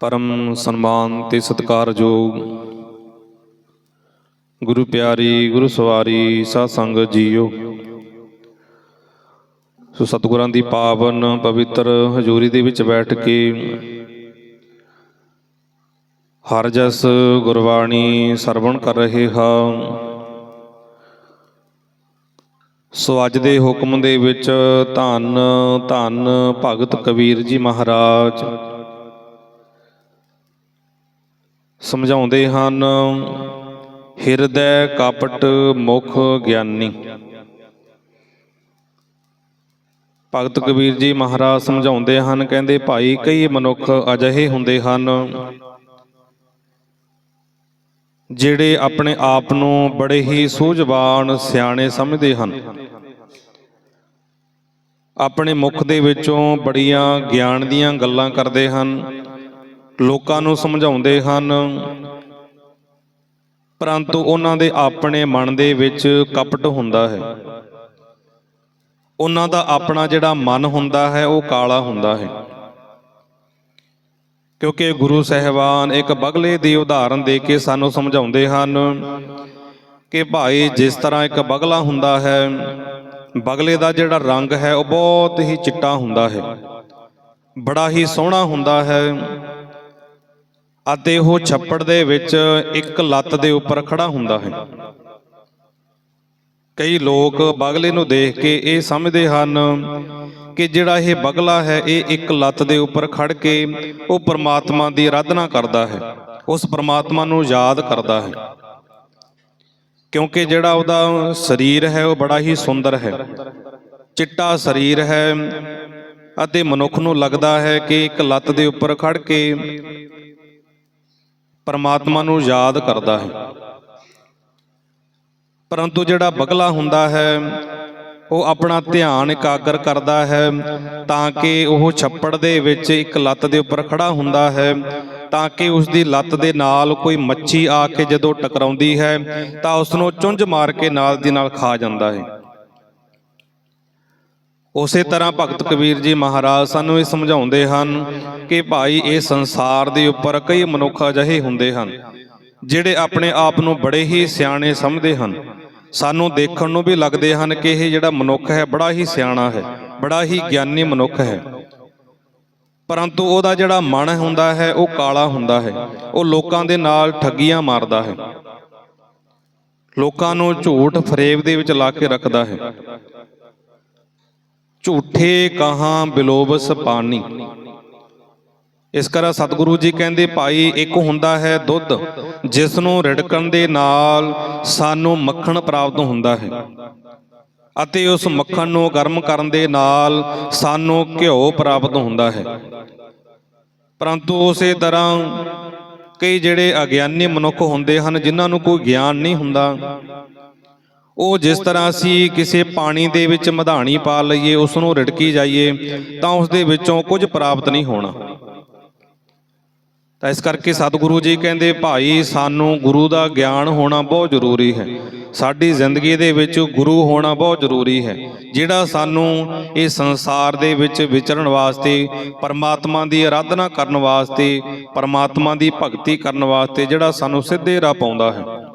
ਪਰਮ ਸਨਮਾਨ ਤੇ ਸਤਿਕਾਰਯੋਗ ਗੁਰੂ ਪਿਆਰੀ, ਗੁਰੂ ਸਵਾਰੀ ਸਾਧ ਸੰਗਤ ਜੀਓ। ਸੋ ਸਤਿਗੁਰਾਂ ਦੀ ਪਾਵਨ ਪਵਿੱਤਰ ਹਜ਼ੂਰੀ ਦੇ ਵਿੱਚ ਬੈਠ ਕੇ ਹਰ ਜਸ ਗੁਰਬਾਣੀ ਸਰਵਣ ਕਰ ਰਹੇ ਹਾਂ। ਸੋ ਅੱਜ ਦੇ ਹੁਕਮ ਦੇ ਵਿੱਚ ਧੰਨ ਧੰਨ ਭਗਤ ਕਬੀਰ ਜੀ ਮਹਾਰਾਜ। ਸਮਝਾਉਂਦੇ ਹਨ, ਹਿਰਦੈ ਕਪਟ ਮੁਖ ਗਿਆਨੀ। ਭਗਤ ਕਬੀਰ ਜੀ ਮਹਾਰਾਜ ਸਮਝਾਉਂਦੇ ਹਨ, ਕਹਿੰਦੇ, ਭਾਈ, ਕਈ ਮਨੁੱਖ ਅਜਿਹੇ ਹੁੰਦੇ ਹਨ, ਜਿਹੜੇ ਆਪਣੇ ਆਪ ਨੂੰ ਬੜੇ ਹੀ ਸੂਝਵਾਨ ਸਿਆਣੇ ਸਮਝਦੇ ਹਨ। ਆਪਣੇ ਮੁਖ ਦੇ ਵਿੱਚੋਂ ਬੜੀਆਂ ਗਿਆਨ ਦੀਆਂ ਗੱਲਾਂ ਕਰਦੇ ਹਨ ਲੋਕਾਂ ਨੂੰ ਸਮਝਾਉਂਦੇ ਹਨ। ਪਰੰਤੂ ਉਹਨਾਂ ਦੇ ਆਪਣੇ ਮਨ ਦੇ ਵਿੱਚ ਕਪਟ ਹੁੰਦਾ ਹੈ। ਉਹਨਾਂ ਦਾ ਆਪਣਾ ਜਿਹੜਾ ਮਨ ਹੁੰਦਾ ਹੈ, ਉਹ ਕਾਲਾ ਹੁੰਦਾ ਹੈ। ਕਿਉਂਕਿ ਗੁਰੂ ਸਹਿਬਾਨ ਇੱਕ ਬਗਲੇ ਦੀ ਉਦਾਹਰਨ ਦੇ ਕੇ ਸਾਨੂੰ ਸਮਝਾਉਂਦੇ ਹਨ ਕਿ ਭਾਈ, ਜਿਸ ਤਰ੍ਹਾਂ ਇੱਕ ਬਗਲਾ ਹੁੰਦਾ ਹੈ, ਬਗਲੇ ਦਾ ਜਿਹੜਾ ਰੰਗ ਹੈ, ਉਹ ਬਹੁਤ ਹੀ ਚਿੱਟਾ ਹੁੰਦਾ ਹੈ। ਬੜਾ ਹੀ ਸੋਹਣਾ ਹੁੰਦਾ ਹੈ। ਅਤੇ ਉਹ ਛੱਪੜ ਦੇ ਵਿੱਚ ਇੱਕ ਲੱਤ ਦੇ ਉੱਪਰ ਖੜਾ ਹੁੰਦਾ ਹੈ। ਕਈ ਲੋਕ ਬਗਲੇ ਨੂੰ ਦੇਖ ਕੇ ਇਹ ਸਮਝਦੇ ਹਨ ਕਿ ਜਿਹੜਾ ਇਹ ਬਗਲਾ ਹੈ, ਇਹ ਇੱਕ ਲੱਤ ਦੇ ਉੱਪਰ ਖੜ ਕੇ ਉਹ ਪਰਮਾਤਮਾ ਦੀ ਆਰਾਧਨਾ ਕਰਦਾ ਹੈ। ਉਸ ਪਰਮਾਤਮਾ ਨੂੰ ਯਾਦ ਕਰਦਾ ਹੈ। ਕਿਉਂਕਿ ਜਿਹੜਾ ਉਹਦਾ ਸਰੀਰ ਹੈ, ਉਹ ਬੜਾ ਹੀ ਸੁੰਦਰ ਹੈ। ਚਿੱਟਾ ਸਰੀਰ ਹੈ ਅਤੇ ਮਨੁੱਖ ਨੂੰ ਲੱਗਦਾ ਹੈ ਕਿ ਇੱਕ ਲੱਤ ਦੇ ਉੱਪਰ ਖੜ ਕੇ ਪਰਮਾਤਮਾ ਨੂੰ ਯਾਦ ਕਰਦਾ ਹੈ। ਪਰੰਤੂ ਜਿਹੜਾ ਬਗਲਾ ਹੁੰਦਾ ਹੈ, ਉਹ ਆਪਣਾ ਧਿਆਨ ਇਕਾਗਰ ਕਰਦਾ ਹੈ, ਤਾਂ ਕਿ ਉਹ ਛੱਪੜ ਦੇ ਵਿੱਚ ਇੱਕ ਲੱਤ ਦੇ ਉੱਪਰ ਖੜਾ ਹੁੰਦਾ ਹੈ, ਤਾਂ ਕਿ ਉਸ ਦੀ ਲੱਤ ਦੇ ਨਾਲ ਕੋਈ ਮੱਛੀ ਆ ਕੇ ਜਦੋਂ ਟਕਰਾਉਂਦੀ ਹੈ, ਤਾਂ ਉਸ ਨੂੰ ਚੁੰਝ ਮਾਰ ਕੇ ਨਾਲ ਦੀ ਨਾਲ ਖਾ ਜਾਂਦਾ ਹੈ। ਉਸੇ ਤਰ੍ਹਾਂ ਭਗਤ ਕਬੀਰ ਜੀ ਮਹਾਰਾਜ ਸਾਨੂੰ ਇਹ ਸਮਝਾਉਂਦੇ ਹਨ ਕਿ ਭਾਈ, ਇਹ ਸੰਸਾਰ ਦੇ ਉੱਪਰ ਕਈ ਮਨੁੱਖ ਅਜਿਹੇ ਹੁੰਦੇ ਹਨ, ਜਿਹੜੇ ਆਪਣੇ ਆਪ ਨੂੰ ਬੜੇ ਹੀ ਸਿਆਣੇ ਸਮਝਦੇ ਹਨ। ਸਾਨੂੰ ਦੇਖਣ ਨੂੰ ਵੀ ਲੱਗਦੇ ਹਨ ਕਿ ਇਹ ਜਿਹੜਾ ਮਨੁੱਖ ਹੈ, ਬੜਾ ਹੀ ਸਿਆਣਾ ਹੈ, ਬੜਾ ਹੀ ਗਿਆਨੀ ਮਨੁੱਖ ਹੈ। ਪਰੰਤੂ ਉਹਦਾ ਜਿਹੜਾ ਮਨ ਹੁੰਦਾ ਹੈ, ਉਹ ਕਾਲਾ ਹੁੰਦਾ ਹੈ, ਉਹ ਲੋਕਾਂ ਦੇ ਨਾਲ ਠੱਗੀਆਂ ਮਾਰਦਾ ਹੈ। ਲੋਕਾਂ ਨੂੰ ਝੂਠ ਫਰੇਬ ਦੇ ਵਿੱਚ ਲਾ ਕੇ ਰੱਖਦਾ ਹੈ। ਝੂਠੇ ਕਹਾਂ ਬਿਲੋਬਸ ਪਾਣੀ। ਇਸ ਕਰਾ ਸਤਿਗੁਰੂ ਜੀ ਕਹਿੰਦੇ, ਭਾਈ, ਇੱਕ ਹੁੰਦਾ ਹੈ ਦੁੱਧ, ਜਿਸ ਨੂੰ ਰਿੜਕਣ ਦੇ ਨਾਲ ਸਾਨੂੰ ਮੱਖਣ ਪ੍ਰਾਪਤ ਹੁੰਦਾ ਹੈ ਅਤੇ ਉਸ ਮੱਖਣ ਨੂੰ ਗਰਮ ਕਰਨ ਦੇ ਨਾਲ ਸਾਨੂੰ ਘਿਓ ਪ੍ਰਾਪਤ ਹੁੰਦਾ ਹੈ। ਪਰੰਤੂ ਉਸੇ ਤਰ੍ਹਾਂ ਕਈ ਜਿਹੜੇ ਅਗਿਆਨੀ ਮਨੁੱਖ ਹੁੰਦੇ ਹਨ, ਜਿਨ੍ਹਾਂ ਨੂੰ ਕੋਈ ਗਿਆਨ ਨਹੀਂ ਹੁੰਦਾ। ਉਹ ਜਿਸ ਤਰ੍ਹਾਂ ਅਸੀਂ ਕਿਸੇ ਪਾਣੀ ਦੇ ਵਿੱਚ ਮਧਾਣੀ ਪਾ ਲਈਏ ਉਸ ਨੂੰ ਰਿੜਕੀ ਜਾਈਏ ਤਾਂ ਉਸ ਦੇ ਵਿੱਚੋਂ ਕੁਝ ਪ੍ਰਾਪਤ ਨਹੀਂ ਹੋਣਾ। ਤਾਂ ਇਸ ਕਰਕੇ ਸਤਿਗੁਰੂ ਜੀ ਕਹਿੰਦੇ ਭਾਈ ਸਾਨੂੰ ਗੁਰੂ ਦਾ ਗਿਆਨ ਹੋਣਾ ਬਹੁਤ ਜ਼ਰੂਰੀ ਹੈ। ਸਾਡੀ ਜ਼ਿੰਦਗੀ ਦੇ ਵਿੱਚ ਗੁਰੂ ਹੋਣਾ ਬਹੁਤ ਜ਼ਰੂਰੀ ਹੈ। ਜਿਹੜਾ ਸਾਨੂੰ ਇਹ ਸੰਸਾਰ ਦੇ ਵਿੱਚ ਵਿਚਰਨ ਵਾਸਤੇ ਪਰਮਾਤਮਾ ਦੀ ਆਰਾਧਨਾ ਕਰਨ ਵਾਸਤੇ ਪਰਮਾਤਮਾ ਦੀ ਭਗਤੀ ਕਰਨ ਵਾਸਤੇ ਜਿਹੜਾ ਸਾਨੂੰ ਸਿੱਧੇ ਰਾਹ ਪਾਉਂਦਾ ਹੈ।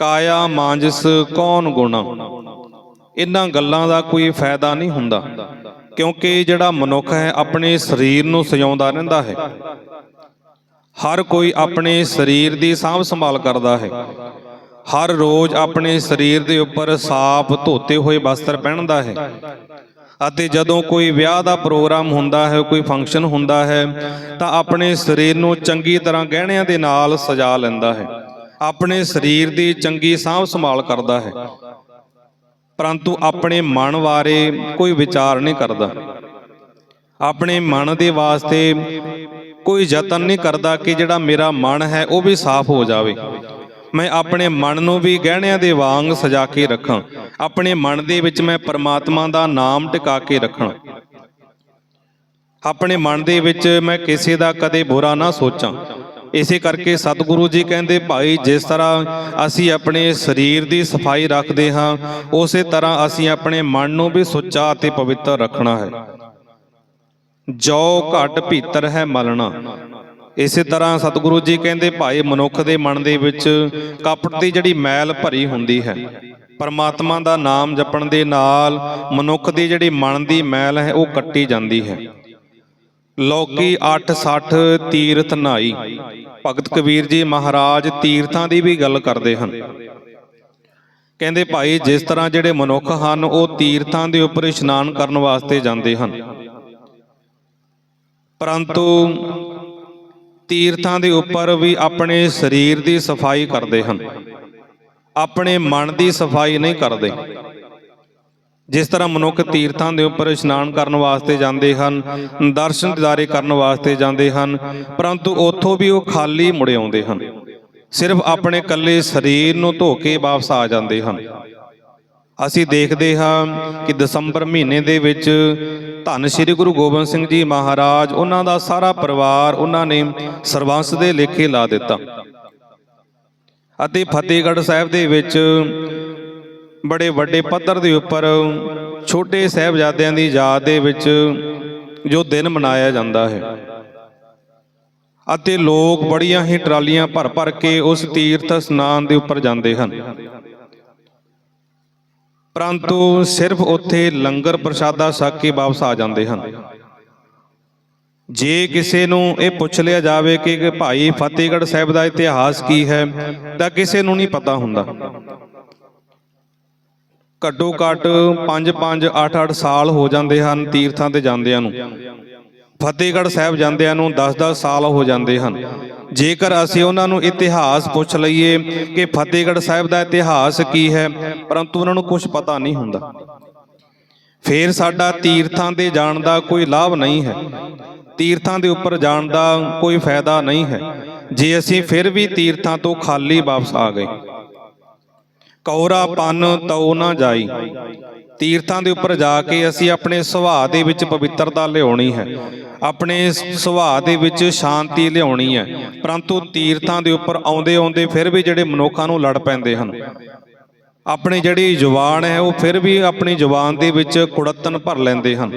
ਕਾਇਆ ਮਾਂਜਸ ਕੌਣ ਗੁਣਾ? ਇਹਨਾਂ ਗੱਲਾਂ ਦਾ ਕੋਈ ਫਾਇਦਾ ਨਹੀਂ ਹੁੰਦਾ, ਕਿਉਂਕਿ ਜਿਹੜਾ ਮਨੁੱਖ ਹੈ ਆਪਣੇ ਸਰੀਰ ਨੂੰ ਸਜਾਉਂਦਾ ਰਹਿੰਦਾ ਹੈ। ਹਰ ਕੋਈ ਆਪਣੇ ਸਰੀਰ ਦੀ ਸਾਂਭ ਸੰਭਾਲ ਕਰਦਾ ਹੈ। ਹਰ ਰੋਜ਼ ਆਪਣੇ ਸਰੀਰ ਦੇ ਉੱਪਰ ਸਾਫ਼ ਧੋਤੇ ਹੋਏ ਵਸਤਰ ਪਹਿਨਦਾ ਹੈ ਅਤੇ ਜਦੋਂ ਕੋਈ ਵਿਆਹ ਦਾ ਪ੍ਰੋਗਰਾਮ ਹੁੰਦਾ ਹੈ, ਕੋਈ ਫੰਕਸ਼ਨ ਹੁੰਦਾ ਹੈ, ਤਾਂ ਆਪਣੇ ਸਰੀਰ ਨੂੰ ਚੰਗੀ ਤਰ੍ਹਾਂ ਗਹਿਣਿਆਂ ਦੇ ਨਾਲ ਸਜਾ ਲੈਂਦਾ ਹੈ। ਆਪਣੇ ਸਰੀਰ ਦੀ ਚੰਗੀ ਸਾਂਭ ਸੰਭਾਲ ਕਰਦਾ ਹੈ। ਪਰੰਤੂ ਆਪਣੇ ਮਨ ਬਾਰੇ ਕੋਈ ਵਿਚਾਰ ਨਹੀਂ ਕਰਦਾ। ਆਪਣੇ ਮਨ ਦੇ ਵਾਸਤੇ ਕੋਈ ਯਤਨ ਨਹੀਂ ਕਰਦਾ ਕਿ ਜਿਹੜਾ ਮੇਰਾ ਮਨ ਹੈ ਉਹ ਵੀ ਸਾਫ਼ ਹੋ ਜਾਵੇ। ਮੈਂ ਆਪਣੇ ਮਨ ਨੂੰ ਵੀ ਗਹਿਣਿਆਂ ਦੇ ਵਾਂਗ ਸਜਾ ਕੇ ਰੱਖਾਂ। ਆਪਣੇ ਮਨ ਦੇ ਵਿੱਚ ਮੈਂ ਪਰਮਾਤਮਾ ਦਾ ਨਾਮ ਟਿਕਾ ਕੇ ਰੱਖਾਂ। ਆਪਣੇ ਮਨ ਦੇ ਵਿੱਚ ਮੈਂ ਕਿਸੇ ਦਾ ਕਦੇ ਬੁਰਾ ਨਾ ਸੋਚਾਂ। ਇਸੇ ਕਰਕੇ ਸਤਿਗੁਰੂ ਜੀ ਕਹਿੰਦੇ, ਭਾਈ, ਜਿਸ ਤਰ੍ਹਾਂ ਅਸੀਂ ਆਪਣੇ ਸਰੀਰ ਦੀ ਸਫ਼ਾਈ ਰੱਖਦੇ ਹਾਂ, ਉਸੇ ਤਰ੍ਹਾਂ ਅਸੀਂ ਆਪਣੇ ਮਨ ਨੂੰ ਵੀ ਸੁੱਚਾ ਅਤੇ ਪਵਿੱਤਰ ਰੱਖਣਾ ਹੈ। ਜੋ ਘਟ ਭੀਤਰ ਹੈ ਮਲਣਾ। ਇਸੇ ਤਰ੍ਹਾਂ ਸਤਿਗੁਰੂ ਜੀ ਕਹਿੰਦੇ, ਭਾਈ, ਮਨੁੱਖ ਦੇ ਮਨ ਦੇ ਵਿੱਚ ਕਪਟ ਦੀ ਜਿਹੜੀ ਮੈਲ ਭਰੀ ਹੁੰਦੀ ਹੈ, ਪਰਮਾਤਮਾ ਦਾ ਨਾਮ ਜਪਣ ਦੇ ਨਾਲ ਮਨੁੱਖ ਦੀ ਜਿਹੜੀ ਮਨ ਦੀ ਮੈਲ ਹੈ, ਉਹ ਕੱਟੀ ਜਾਂਦੀ ਹੈ। ਲੋਕੀ 860 ਤੀਰਥ ਨਾਈ। ਭਗਤ ਕਬੀਰ ਜੀ ਮਹਾਰਾਜ ਤੀਰਥਾਂ ਦੀ ਵੀ ਗੱਲ ਕਰਦੇ ਹਨ। ਕਹਿੰਦੇ ਭਾਈ, ਜਿਸ ਤਰ੍ਹਾਂ ਜਿਹੜੇ ਮਨੁੱਖ ਹਨ, ਉਹ ਤੀਰਥਾਂ ਦੇ ਉੱਪਰ ਇਸ਼ਨਾਨ ਕਰਨ ਵਾਸਤੇ ਜਾਂਦੇ ਹਨ। ਪਰੰਤੂ ਤੀਰਥਾਂ ਦੇ ਉੱਪਰ ਵੀ ਆਪਣੇ ਸਰੀਰ ਦੀ ਸਫ਼ਾਈ ਕਰਦੇ ਹਨ। ਆਪਣੇ ਮਨ ਦੀ ਸਫ਼ਾਈ ਨਹੀਂ ਕਰਦੇ। ਜਿਸ ਤਰ੍ਹਾਂ ਮਨੁੱਖ ਤੀਰਥਾਂ ਦੇ ਉੱਪਰ ਇਸ਼ਨਾਨ ਕਰਨ ਵਾਸਤੇ ਜਾਂਦੇ ਹਨ, ਦਰਸ਼ਨ ਦਿਦਾਰੇ ਕਰਨ ਵਾਸਤੇ ਜਾਂਦੇ ਹਨ, ਪਰੰਤੂ ਉੱਥੋਂ ਵੀ ਉਹ ਖਾਲੀ ਮੁੜ ਆਉਂਦੇ ਹਨ। ਸਿਰਫ ਆਪਣੇ ਇਕੱਲੇ ਸਰੀਰ ਨੂੰ ਧੋ ਕੇ ਵਾਪਸ ਆ ਜਾਂਦੇ ਹਨ। ਅਸੀਂ ਦੇਖਦੇ ਹਾਂ ਕਿ ਦਸੰਬਰ ਮਹੀਨੇ ਦੇ ਵਿੱਚ ਧੰਨ ਸ੍ਰੀ ਗੁਰੂ ਗੋਬਿੰਦ ਸਿੰਘ ਜੀ ਮਹਾਰਾਜ ਉਹਨਾਂ ਦਾ ਸਾਰਾ ਪਰਿਵਾਰ ਉਹਨਾਂ ਨੇ ਸਰਬੰਸ ਦੇ ਲੇਖੇ ਲਾ ਦਿੱਤਾ। ਅਤੇ ਫਤਿਹਗੜ੍ਹ ਸਾਹਿਬ ਦੇ ਵਿੱਚ ਬੜੇ ਵੱਡੇ ਪੱਧਰ ਦੇ ਉੱਪਰ ਛੋਟੇ ਸਾਹਿਬਜ਼ਾਦਿਆਂ ਦੀ ਯਾਦ ਦੇ ਵਿੱਚ ਜੋ ਦਿਨ ਮਨਾਇਆ ਜਾਂਦਾ ਹੈ। ਅਤੇ ਲੋਕ ਬੜੀਆਂ ਹੀ ਟਰਾਲੀਆਂ ਭਰ ਭਰ ਕੇ ਉਸ ਤੀਰਥ ਇਸ਼ਨਾਨ ਦੇ ਉੱਪਰ ਜਾਂਦੇ ਹਨ। ਪਰੰਤੂ ਸਿਰਫ ਉੱਥੇ ਲੰਗਰ ਪ੍ਰਸ਼ਾਦਾ ਛਕ ਕੇ ਵਾਪਸ ਆ ਜਾਂਦੇ ਹਨ। ਜੇ ਕਿਸੇ ਨੂੰ ਇਹ ਪੁੱਛ ਲਿਆ ਜਾਵੇ ਕਿ ਭਾਈ ਫਤਿਹਗੜ੍ਹ ਸਾਹਿਬ ਦਾ ਇਤਿਹਾਸ ਕੀ ਹੈ, ਤਾਂ ਕਿਸੇ ਨੂੰ ਨਹੀਂ ਪਤਾ ਹੁੰਦਾ। ਘੱਟੋ ਘੱਟ 5 5 8 8 ਸਾਲ ਹੋ ਜਾਂਦੇ ਹਨ ਤੀਰਥਾਂ ਤੇ ਜਾਂਦਿਆਂ ਨੂੰ। ਫਤਿਹਗੜ੍ਹ ਸਾਹਿਬ ਜਾਂਦਿਆਂ ਨੂੰ 10 10 ਸਾਲ ਹੋ ਜਾਂਦੇ ਹਨ। ਜੇਕਰ ਅਸੀਂ ਉਹਨਾਂ ਨੂੰ ਇਤਿਹਾਸ ਪੁੱਛ ਲਈਏ ਕਿ ਫਤਿਹਗੜ੍ਹ ਸਾਹਿਬ ਦਾ ਇਤਿਹਾਸ ਕੀ ਹੈ, ਪਰੰਤੂ ਉਹਨਾਂ ਨੂੰ ਕੁਝ ਪਤਾ ਨਹੀਂ ਹੁੰਦਾ। ਫੇਰ ਸਾਡਾ ਤੀਰਥਾਂ ਤੇ ਜਾਣ ਦਾ ਕੋਈ ਲਾਭ ਨਹੀਂ ਹੈ। ਤੀਰਥਾਂ ਦੇ ਉੱਪਰ ਜਾਣ ਦਾ ਕੋਈ ਫਾਇਦਾ ਨਹੀਂ ਹੈ। ਜੇ ਅਸੀਂ ਫਿਰ ਵੀ ਤੀਰਥਾਂ ਤੋਂ ਖਾਲੀ ਵਾਪਸ ਆ ਗਏ ਕੌਰਾ ਪਨ ਤਉ ਨਾ ਜਾਈ। ਤੀਰਥਾਂ ਦੇ ਉੱਪਰ ਜਾ ਕੇ ਅਸੀਂ ਆਪਣੇ ਸੁਭਾਅ ਦੇ ਵਿੱਚ ਪਵਿੱਤਰਤਾ ਲਿਆਉਣੀ ਹੈ। ਆਪਣੇ ਸੁਭਾਅ ਦੇ ਵਿੱਚ ਸ਼ਾਂਤੀ ਲਿਆਉਣੀ ਹੈ। ਪਰੰਤੂ ਤੀਰਥਾਂ ਦੇ ਉੱਪਰ ਆਉਂਦੇ ਆਉਂਦੇ ਫਿਰ ਵੀ ਜਿਹੜੇ ਮਨੁੱਖਾਂ ਨੂੰ ਲੜ ਪੈਂਦੇ ਹਨ। ਆਪਣੀ ਜਿਹੜੀ ਜ਼ੁਬਾਨ ਹੈ ਉਹ ਫਿਰ ਵੀ ਆਪਣੀ ਜ਼ੁਬਾਨ ਦੇ ਵਿੱਚ ਕੁੜੱਤਨ ਭਰ ਲੈਂਦੇ ਹਨ।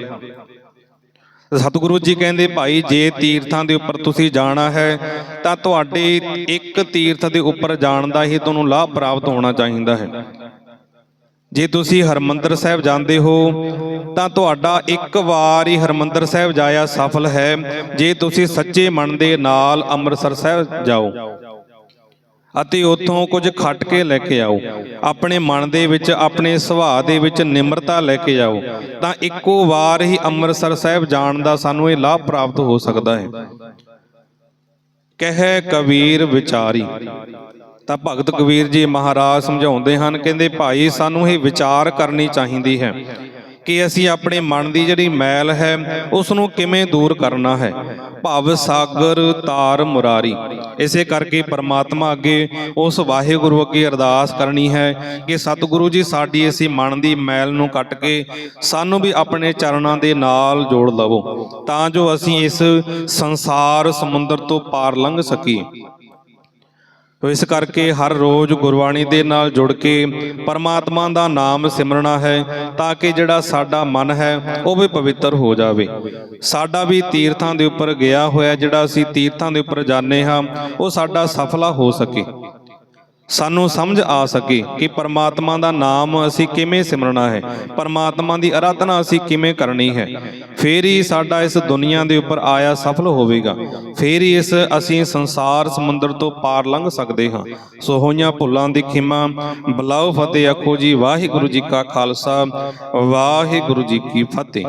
ਸਤਿਗੁਰੂ ਜੀ ਕਹਿੰਦੇ, ਭਾਈ, ਜੇ ਤੀਰਥਾਂ ਦੇ ਉੱਪਰ ਤੁਸੀਂ ਜਾਣਾ ਹੈ, ਤਾਂ ਤੁਹਾਡੇ ਇੱਕ ਤੀਰਥ ਦੇ ਉੱਪਰ ਜਾਣ ਦਾ ਹੀ ਤੁਹਾਨੂੰ ਲਾਭ ਪ੍ਰਾਪਤ ਹੋਣਾ ਚਾਹੀਦਾ ਹੈ। ਜੇ ਤੁਸੀਂ ਹਰਮੰਦਰ ਸਾਹਿਬ ਜਾਂਦੇ ਹੋ, ਤਾਂ ਤੁਹਾਡਾ ਇੱਕ ਵਾਰ ਹੀ ਹਰਮੰਦਰ ਸਾਹਿਬ ਜਾਇਆ ਸਫਲ ਹੈ। ਜੇ ਤੁਸੀਂ ਸੱਚੇ ਮਨ ਦੇ ਨਾਲ ਅੰਮ੍ਰਿਤਸਰ ਸਾਹਿਬ ਜਾਓ। ਅਤੇ ਉੱਥੋਂ ਕੁਝ ਖੱਟ ਕੇ ਲੈ ਕੇ ਆਓ। ਆਪਣੇ ਮਨ ਦੇ ਵਿੱਚ, ਆਪਣੇ ਸੁਭਾਅ ਦੇ ਵਿੱਚ ਨਿਮਰਤਾ ਲੈ ਕੇ ਆਓ। ਤਾਂ ਇੱਕੋ ਵਾਰ ਹੀ ਅੰਮ੍ਰਿਤਸਰ ਸਾਹਿਬ ਜਾਣ ਦਾ ਸਾਨੂੰ ਇਹ ਲਾਭ ਪ੍ਰਾਪਤ ਹੋ ਸਕਦਾ ਹੈ। ਕਹਿ ਕਬੀਰ ਵਿਚਾਰੀ। ਤਾਂ ਭਗਤ ਕਬੀਰ ਜੀ ਮਹਾਰਾਜ ਸਮਝਾਉਂਦੇ ਹਨ, ਕਹਿੰਦੇ ਭਾਈ, ਸਾਨੂੰ ਇਹ ਵਿਚਾਰ ਕਰਨੀ ਚਾਹੀਦੀ ਹੈ। ਕਿ ਅਸੀਂ ਆਪਣੇ ਮਨ ਦੀ ਜਿਹੜੀ ਮੈਲ ਹੈ ਉਸ ਨੂੰ ਕਿਵੇਂ ਦੂਰ ਕਰਨਾ ਹੈ? ਭਵ ਸਾਗਰ ਤਾਰ ਮੁਰਾਰੀ। ਇਸੇ ਕਰਕੇ ਪਰਮਾਤਮਾ ਅੱਗੇ ਉਸ ਵਾਹਿਗੁਰੂ ਅੱਗੇ ਅਰਦਾਸ ਕਰਨੀ ਹੈ ਕਿ ਸਤਿਗੁਰੂ ਜੀ, ਸਾਡੀ ਅਸੀਂ ਮਨ ਦੀ ਮੈਲ ਨੂੰ ਕੱਟ ਕੇ ਸਾਨੂੰ ਵੀ ਆਪਣੇ ਚਰਨਾਂ ਦੇ ਨਾਲ ਜੋੜ ਲਵੋ, ਤਾਂ ਜੋ ਅਸੀਂ ਇਸ ਸੰਸਾਰ ਸਮੁੰਦਰ ਤੋਂ ਪਾਰ ਲੰਘ ਸਕੀਏ। ਤੋ ਇਸ ਕਰਕੇ ਹਰ ਰੋਜ਼ ਗੁਰਬਾਣੀ ਦੇ ਨਾਲ ਜੁੜ ਕੇ ਪਰਮਾਤਮਾ ਦਾ ਨਾਮ ਸਿਮਰਨਾ ਹੈ, ਤਾਂ ਕਿ ਜਿਹੜਾ ਸਾਡਾ ਮਨ ਹੈ, ਉਹ ਵੀ ਪਵਿੱਤਰ ਹੋ ਜਾਵੇ। ਸਾਡਾ ਵੀ ਤੀਰਥਾਂ ਦੇ ਉੱਪਰ ਗਿਆ ਹੋਇਆ ਜਿਹੜਾ ਅਸੀਂ ਤੀਰਥਾਂ ਦੇ ਉੱਪਰ ਜਾਂਦੇ ਹਾਂ, ਉਹ ਸਾਡਾ ਸਫਲਾ ਹੋ ਸਕੇ। ਸਾਨੂੰ ਸਮਝ ਆ ਸਕੇ ਕਿ ਪਰਮਾਤਮਾ ਦਾ ਨਾਮ ਅਸੀਂ ਕਿਵੇਂ ਸਿਮਰਨਾ ਹੈ, ਪਰਮਾਤਮਾ ਦੀ ਆਰਾਧਨਾ ਅਸੀਂ ਕਿਵੇਂ ਕਰਨੀ ਹੈ। ਫੇਰ ਹੀ ਸਾਡਾ ਇਸ ਦੁਨੀਆ ਦੇ ਉੱਪਰ ਆਇਆ ਸਫਲ ਹੋਵੇਗਾ। ਫੇਰ ਹੀ ਇਸ ਅਸੀਂ ਸੰਸਾਰ ਸਮੁੰਦਰ ਤੋਂ ਪਾਰ ਲੰਘ ਸਕਦੇ ਹਾਂ। ਸੋ ਹੋਈਆਂ ਭੁੱਲਾਂ ਦੀ ਖਿਮਾ ਬਲਾਉ ਫਤਿਹ ਆਖੋ ਜੀ, ਵਾਹਿਗੁਰੂ ਜੀ ਕਾ ਖਾਲਸਾ, ਵਾਹਿਗੁਰੂ ਜੀ ਕੀ ਫਤਿਹ।